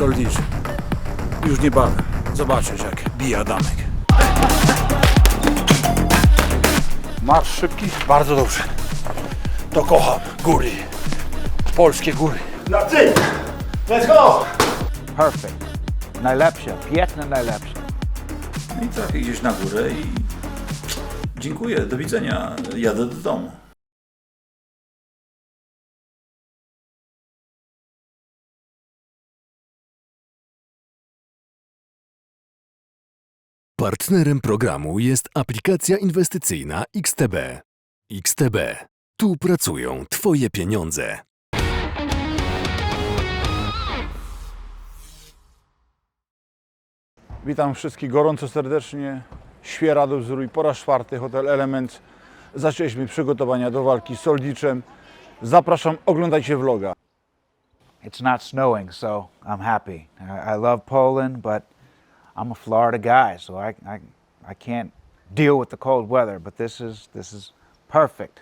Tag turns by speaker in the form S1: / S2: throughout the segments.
S1: Soldicz. Już niebawem zobaczysz, jak bije Adamek. Marsz szybki? Bardzo dobrze. To kocham. Góry. Polskie góry.
S2: It. Let's go.
S3: Perfect. Najlepsze, piękne najlepsze.
S4: No i trafię gdzieś na górę i dziękuję, do widzenia, jadę do domu.
S5: Partnerem programu jest aplikacja inwestycyjna XTB. XTB. Tu pracują Twoje pieniądze.
S1: Witam wszystkich gorąco serdecznie. Świera do wzoru i po raz czwarty Hotel Element. Zaczęliśmy przygotowania do walki z Soldiczem. Zapraszam, oglądajcie vloga.
S3: It's not snowing, so I'm happy. I, I love Poland, but I'm a Florida guy, so I, I, I can't deal with the cold weather. But this is this is perfect.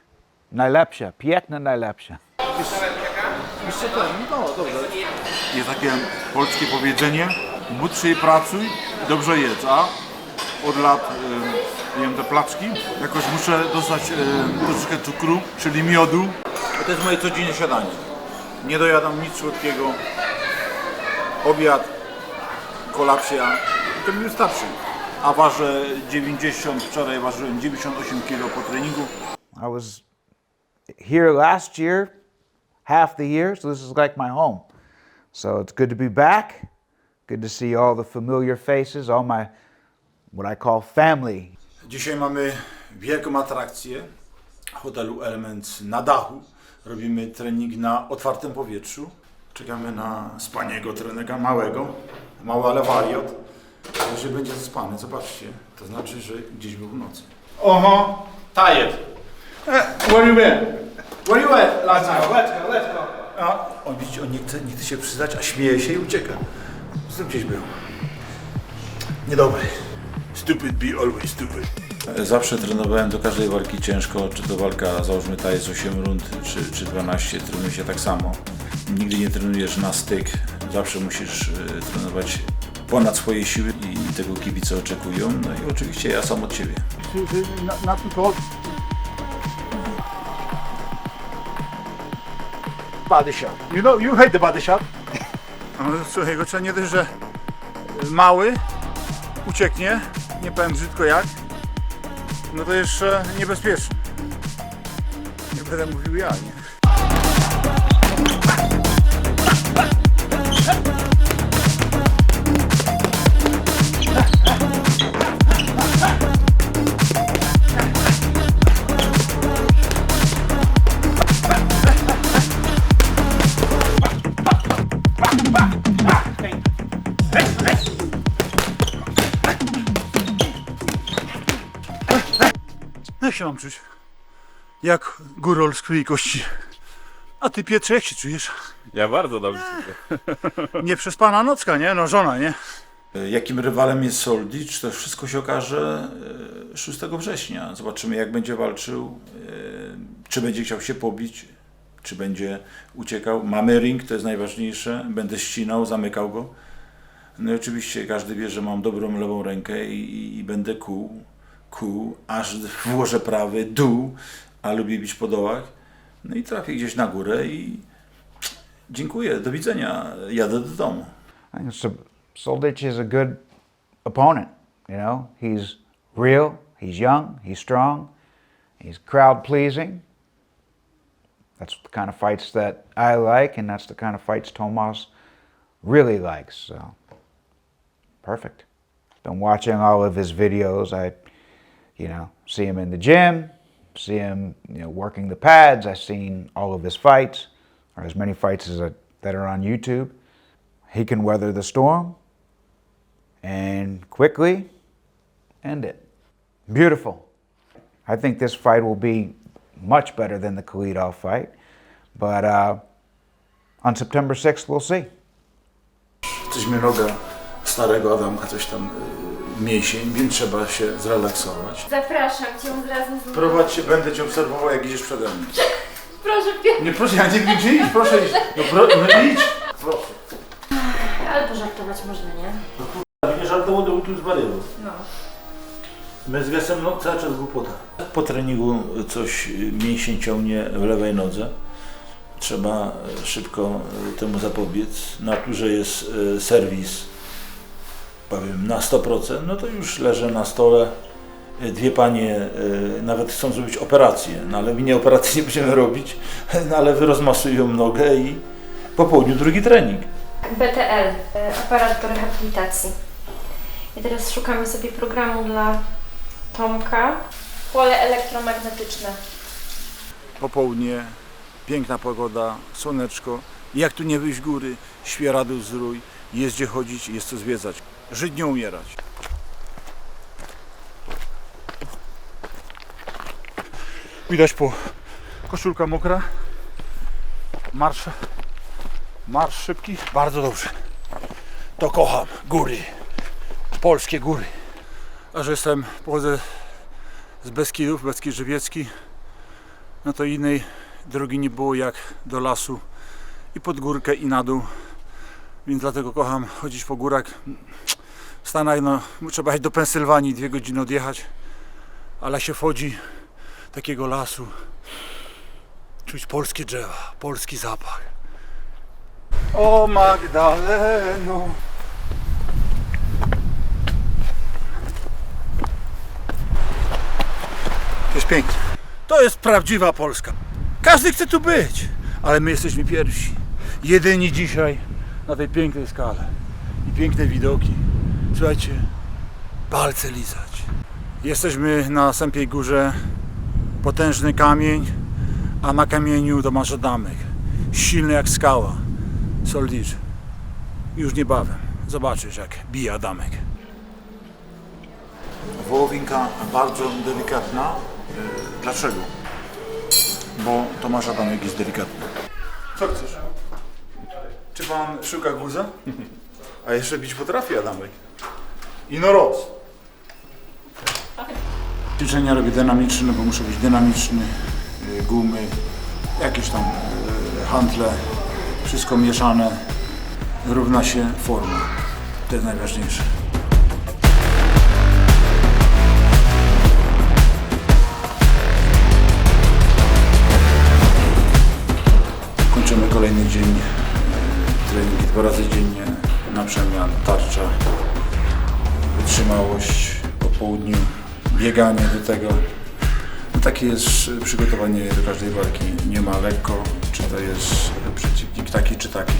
S3: Najlepsze, piękne najlepsze.
S6: Jest takie polskie powiedzenie, módl się pracuj, dobrze jedz, a od lat y, jem te placzki, jakoś muszę dostać y, troszeczkę cukru, czyli miodu. To jest moje codzienne śniadanie. Nie dojadam nic słodkiego, obiad, kolacja, to mi wystarczy. A ważę 90, wczoraj ważyłem 98 kg po treningu.
S3: I was here last year, half the year, so this is like my home. So it's good to be back. Good to see all the familiar faces, all my what I call family.
S6: Dzisiaj mamy wielką atrakcję hotelu Element na dachu. Robimy trening na otwartym powietrzu. Czekamy na spaniego trenera małego. Mały, ale wariat. Jeżeli będzie zaspany, zobaczcie, to znaczy, że gdzieś był w nocy.
S2: Oho. Tired. Where you been? Where you at last night? Let's go. Let's go.
S6: A on, widzicie, on nie chce, nie chce się przyznać, a śmieje się i ucieka. Z gdzieś był. Niedobry. Stupid be always stupid.
S4: Zawsze trenowałem do każdej walki ciężko, czy to walka, załóżmy ta jest 8 rund, czy, czy 12, trenuje się tak samo. Nigdy nie trenujesz na styk, zawsze musisz y, trenować ponad swoje siły i tego kibice oczekują. No i oczywiście ja sam od Ciebie.
S1: Na, na tylko... Body shot. You know, you hate the body shot.
S6: No, słuchaj, go trzeba nie dość, że mały ucieknie, nie powiem brzydko jak, no to jeszcze niebezpieczny. Nie będę mówił ja, nie? Się mam czuć? Jak górol z krwi i kości. A ty Pietrze, jak się czujesz?
S7: Ja bardzo dobrze czuję.
S6: Nieprzespana nocka, nie? No żona, nie?
S4: Jakim rywalem jest Soldicz, to wszystko się okaże e, 6 września. Zobaczymy, jak będzie walczył, e, czy będzie chciał się pobić, czy będzie uciekał. Mamy ring, to jest najważniejsze. Będę ścinał, zamykał go. No i oczywiście każdy wie, że mam dobrą lewą rękę i, i będę kół, kół, aż włożę prawy, dół, a lubię bić po dołach. No i trafię gdzieś na górę i dziękuję, do widzenia, jadę do domu.
S3: Soldich is a good opponent. You know, he's real, he's young, he's strong, he's crowd pleasing. That's the kind of fights that I like, and that's the kind of fights Tomas really likes. So, perfect. Been watching all of his videos. I, you know, see him in the gym, see him, you know, working the pads. I've seen all of his fights, or as many fights as that are on YouTube he can weather the storm and quickly end it. Beautiful. I think this fight will be much better than the Khalidov fight, but uh, on September 6th, we'll see.
S6: Coś mnie noga starego Adamka, coś tam mięsień, więc trzeba się zrelaksować.
S8: Zapraszam cię od razu z
S6: Prowadź się, będę cię obserwował, jak idziesz przede mną.
S8: Proszę, pie-
S6: Nie, proszę, ja nie gdzie idź, proszę iść. No, pro, no idź. Proszę.
S8: ale pożartować można, nie?
S9: Nie żartował, to tu.
S8: No.
S9: My z Gesem no, cały czas głupota.
S10: Po treningu coś mięsień ciągnie w lewej nodze. Trzeba szybko temu zapobiec. Na turze jest e, serwis, powiem, na 100%, no to już leżę na stole. E, Dwie panie e, nawet chcą zrobić operację, no ale my nie operacji nie będziemy robić, no ale rozmasują nogę i po południu drugi trening.
S8: BTL, y, aparat do rehabilitacji. I teraz szukamy sobie programu dla Tomka. Pole elektromagnetyczne.
S4: Popołudnie, piękna pogoda, słoneczko. Jak tu nie wyjść z góry, świeradu zdrój, jest gdzie chodzić, jest co zwiedzać. Żyć nie umierać. Widać po koszulka mokra. Marsz, marsz szybki, bardzo dobrze. To kocham, góry, polskie góry. A że jestem, pochodzę z Beskidów, Beskid Żywiecki, no to innej drogi nie było jak do lasu i pod górkę i na dół. Więc dlatego kocham chodzić po górach. Stanach no, trzeba jechać do Pensylwanii, dwie godziny odjechać, ale się wchodzi takiego lasu, czuć polskie drzewa, polski zapach. O Magdaleno! Jest pięknie. To jest prawdziwa Polska. Każdy chce tu być, ale my jesteśmy pierwsi. Jedyni dzisiaj na tej pięknej skale. I piękne widoki. Słuchajcie, palce lizać. Jesteśmy na Sępiej Górze. Potężny kamień, a na kamieniu to masz Adamek. Silny jak skała. Soldicz. Już niebawem zobaczysz jak bije Adamek.
S9: Wołowinka bardzo delikatna. Dlaczego? Bo Tomasz Adamek jest delikatny.
S4: Co chcesz? Czy pan szuka guza? A jeszcze bić potrafi Adamek. I no roz.
S9: Ćwiczenia robię dynamiczne, bo muszę być dynamiczny. Gumy, jakieś tam e, handle, wszystko mieszane. Równa się forma. To jest najważniejsze. Kończymy kolejny dzień. e, Treningi dwa razy dziennie na przemian, tarcza, wytrzymałość po południu, bieganie do tego. No takie jest przygotowanie do każdej walki. Nie ma lekko, czy to jest przeciwnik taki czy taki.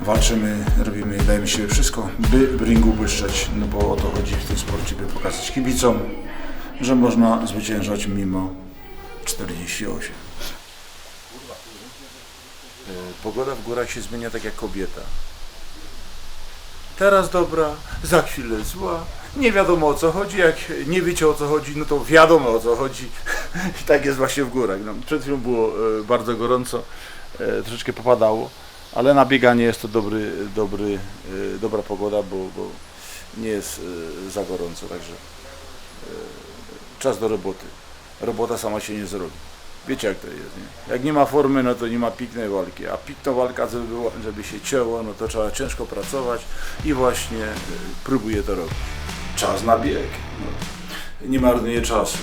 S9: Walczymy, robimy, dajemy siebie wszystko, by w ringu błyszczeć, no bo o to chodzi w tym sporcie, by pokazać kibicom, że można zwyciężać mimo 48.
S10: Pogoda w górach się zmienia tak jak kobieta.
S4: Teraz dobra, za chwilę zła. Nie wiadomo o co chodzi. Jak nie wiecie o co chodzi, no to wiadomo o co chodzi. I tak jest właśnie w górach. No, przed chwilą było e, bardzo gorąco, e, troszeczkę popadało, ale na bieganie jest to dobry, dobry, e, dobra pogoda, bo, bo nie jest za gorąco, także czas do roboty. Robota sama się nie zrobi. Wiecie jak to jest, nie? Jak nie ma formy, no to nie ma piknej walki, a pikna walka, żeby, była, żeby się cięło, no to trzeba ciężko pracować i właśnie e, próbuję to robić.
S9: Czas na bieg. No. Nie marnuje czasu.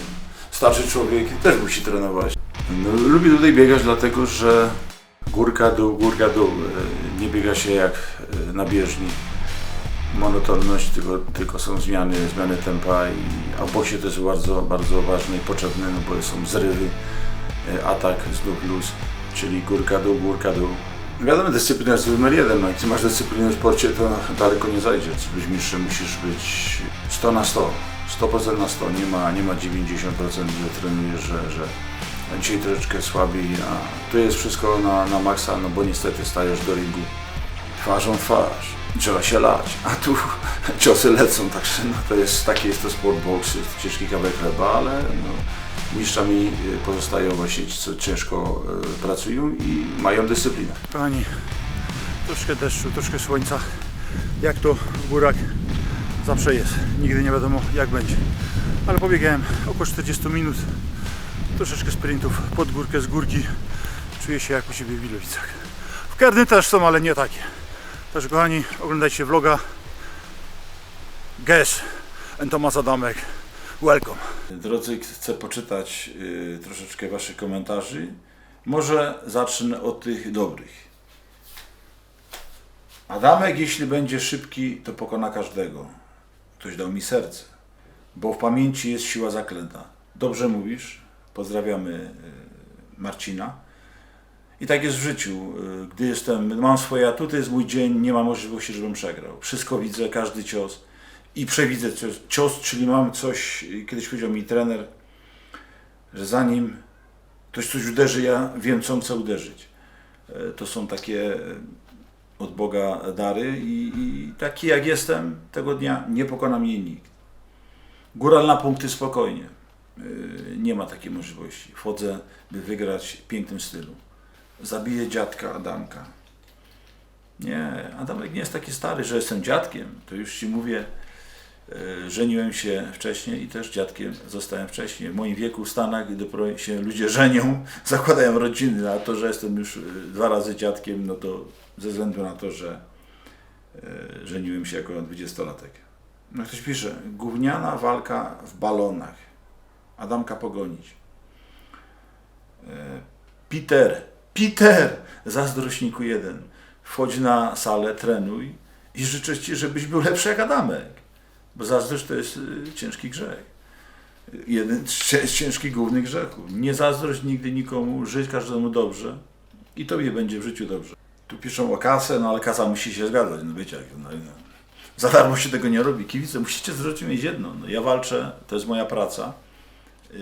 S9: Starszy człowiek też musi trenować.
S10: No, lubię tutaj biegać dlatego, że górka dół, górka dół. E, Nie biega się jak e, na bieżni. Monotonność, tylko, tylko są zmiany, zmiany tempa i a to jest bardzo, bardzo ważne i potrzebne, no bo są zrywy, e, atak, znów luz, czyli górka dół, górka dół. Wiadomo, dyscyplina jest numer jeden, no i ty masz dyscyplinę w sporcie, to daleko nie zajdziesz. Być mistrzem, musisz być 100 na 100, 100% na 100, nie ma, nie ma 90%, że trenujesz, że, że dzisiaj troszeczkę słabiej, a tu jest wszystko na, na maksa, no bo niestety stajesz do ringu twarzą w twarz. Trzeba się lać, a tu ciosy lecą, także no to jest, taki jest to sport boks, jest ciężki kawałek chleba, ale no, mistrzami y, pozostają właśnie ci, co ciężko y, pracują i mają dyscyplinę.
S4: Kochani, troszkę deszczu, troszkę słońca. Jak to w górach zawsze jest. Nigdy nie wiadomo jak będzie. Ale pobiegałem około 40 minut. Troszeczkę sprintów pod górkę, z górki. Czuję się jak u siebie w Wilowicach. W Kerny też są, ale nie takie.
S1: Także kochani, oglądajcie vloga. Guess and Tomasz Adamek. Welcome.
S4: Drodzy, chcę poczytać y, troszeczkę Waszych komentarzy. Może zacznę od tych dobrych. Adamek, jeśli będzie szybki, to pokona każdego. Ktoś dał mi serce, bo w pamięci jest siła zaklęta. Dobrze mówisz. Pozdrawiamy y, Marcina. I tak jest w życiu. Y, Gdy jestem, mam swoje atuty, jest mój dzień, nie ma możliwości, żebym przegrał. Wszystko widzę, każdy cios i przewidzę cios, czyli mam coś, kiedyś powiedział mi trener, że zanim ktoś coś uderzy, ja wiem, co on chce uderzyć. E, To są takie e, od Boga dary i, i taki jak jestem tego dnia, nie pokona mnie nikt. Góral na punkty spokojnie. E, Nie ma takiej możliwości. Wchodzę, by wygrać w pięknym stylu. Zabiję dziadka Adamka. Nie, Adamek nie jest taki stary, że jestem dziadkiem. To już Ci mówię, żeniłem się wcześniej i też dziadkiem zostałem wcześniej. W moim wieku w Stanach, dopiero się ludzie żenią, zakładają rodziny, a to, że jestem już e, dwa razy dziadkiem, no to ze względu na to, że e, żeniłem się jako dwudziestolatek. No ktoś pisze, gówniana walka w balonach. Adamka pogonić. E, Peter, Peter, zazdrośniku jeden, wchodź na salę, trenuj i życzę Ci, żebyś był lepszy jak Adamek. Bo zazdrość to jest y, ciężki grzech. Jeden z ciężkich głównych grzechów. Nie zazdrość nigdy nikomu, żyć każdemu dobrze i Tobie będzie w życiu dobrze. Tu piszą o kasę, no ale kasa musi się zgadzać. No wiecie, jak, no, no. za darmo się tego nie robi. Kibice, musicie zrozumieć jedno. No, ja walczę, to jest moja praca. Yy,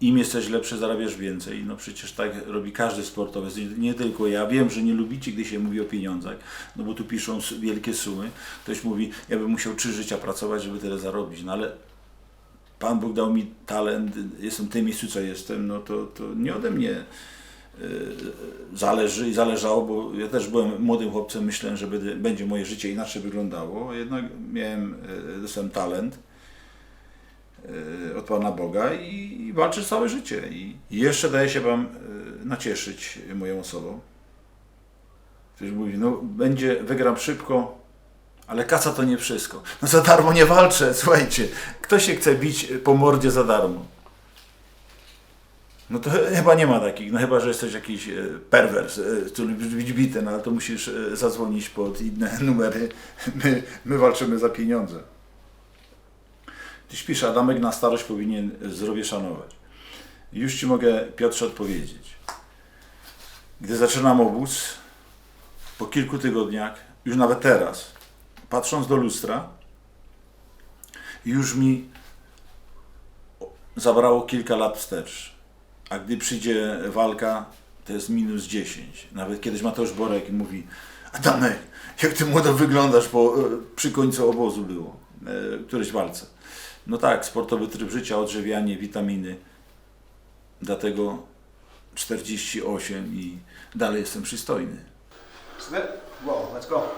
S4: Im jesteś lepszy, zarabiasz więcej. No przecież tak robi każdy sportowiec, nie, tylko ja. Wiem, że nie lubicie, gdy się mówi o pieniądzach, no bo tu piszą wielkie sumy. Ktoś mówi, ja bym musiał trzy życia pracować, żeby tyle zarobić. No ale Pan Bóg dał mi talent, jestem w tym miejscu, co jestem, no to, to nie ode mnie yy, zależy i zależało, bo ja też byłem młodym chłopcem, myślałem, że będzie, moje życie inaczej wyglądało, jednak miałem, yy, dostałem talent od Pana Boga i, i walczę całe życie. I jeszcze daje się Wam yy, nacieszyć moją osobą. Ktoś mówi, no będzie, wygram szybko, ale kasa to nie wszystko. No za darmo nie walczę, słuchajcie. Kto się chce bić po mordzie za darmo? No to chyba nie ma takich, no chyba, że jesteś jakiś perwers, który lubisz być bity, no ale to musisz zadzwonić pod inne numery. My, my walczymy za pieniądze. Tyś pisze, Adamek na starość powinien zdrowie szanować. Już Ci mogę, Piotrze, odpowiedzieć. Gdy zaczynam obóz, po kilku tygodniach, już nawet teraz, patrząc do lustra, już mi zabrało kilka lat wstecz. A gdy przyjdzie walka, to jest minus 10. Nawet kiedyś Mateusz Borek mówi, Adamek, jak ty młodo wyglądasz, bo e, przy końcu obozu było, e, którejś walce. No tak, sportowy tryb życia, odżywianie, witaminy. Dlatego 48 i dalej jestem przystojny.
S11: Slip, roll, let's go.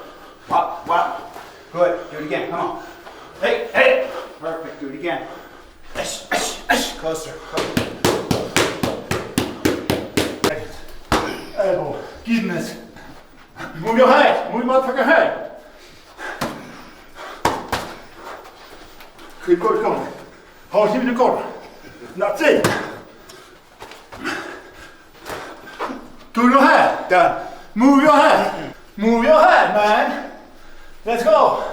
S11: Pop, pop. Good, do it again, come on. Hey, hey. Perfect, do it again. Ish, ish, ish. Closer, closer.
S1: Elbow, kidneys. Move your head, move your motherfucking head. Keep going, going. Hold him in the corner. That's it. To your head.
S11: Done.
S1: Move your head. Move your head, man. Let's go.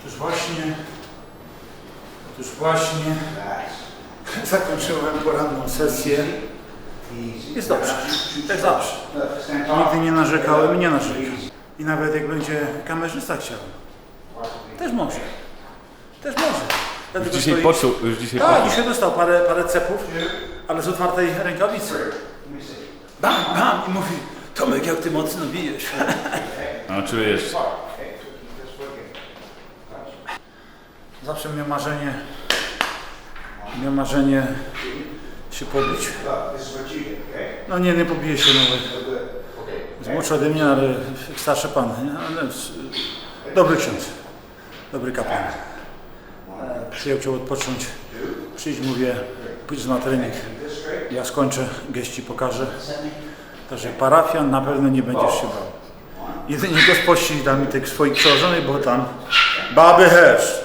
S1: Otóż właśnie, otóż właśnie zakończyłem poranną sesję. Jest dobrze, jak zawsze.
S11: Stand tall.
S1: Nigdy nie narzekałem i nie narzekam. I nawet jak będzie kamerzysta chciał, też może. Też może. Dlatego
S7: Dzisiaj
S1: stoi-
S7: poczuł, już dzisiaj
S1: Tak,
S7: poczuł.
S1: dzisiaj dostał parę, parę cepów, ale z otwartej rękawicy. Bam, bam i mówi, Tomek jak ty mocno bijesz.
S7: No czujesz.
S1: Zawsze miał marzenie, miał marzenie się pobić. No nie, nie pobije się nawet. Jest młodszy ode mnie, ale starszy pan. Ale dobry ksiądz, dobry kapłan. E, Przyjął cię odpocząć. Przyjdź, mówię, pójdź na trening. Ja skończę, geści pokażę.
S4: Także parafian na pewno nie będziesz się bał. Jedynie go spościć tam tych swoich przełożonych, bo tam baby hesz.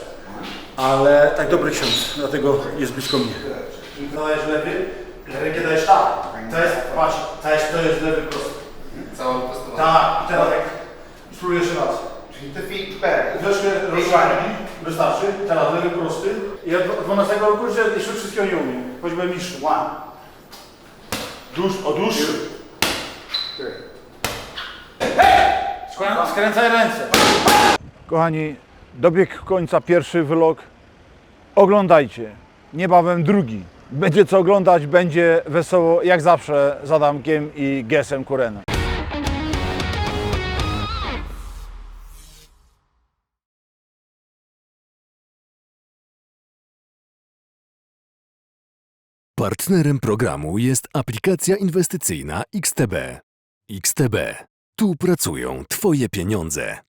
S4: Ale tak dobry ksiądz, dlatego jest blisko mnie. Dajesz lewy, lewy dajesz tak. To jest, patrz, to jest, to jest lewy prosty.
S12: Całą prostową.
S4: Tak, i teraz tak. Spróbuję jeszcze raz.
S3: Keep the feet back.
S4: Rozszerzeni, wystarczy. Teraz lewy prosty. I od 12 roku że jeszcze wszystkiego nie umiem. Choć byłem mistrzem.
S3: One,
S4: Dłuż, o dłuższy. Skrę- Skręcaj ręce.
S13: Kochani, dobiegł końca pierwszy vlog. Oglądajcie. Niebawem drugi. Będzie co oglądać, będzie wesoło, jak zawsze, z Adamkiem i Gesem Kurenem.
S5: Partnerem programu jest aplikacja inwestycyjna XTB. XTB. Tu pracują Twoje pieniądze.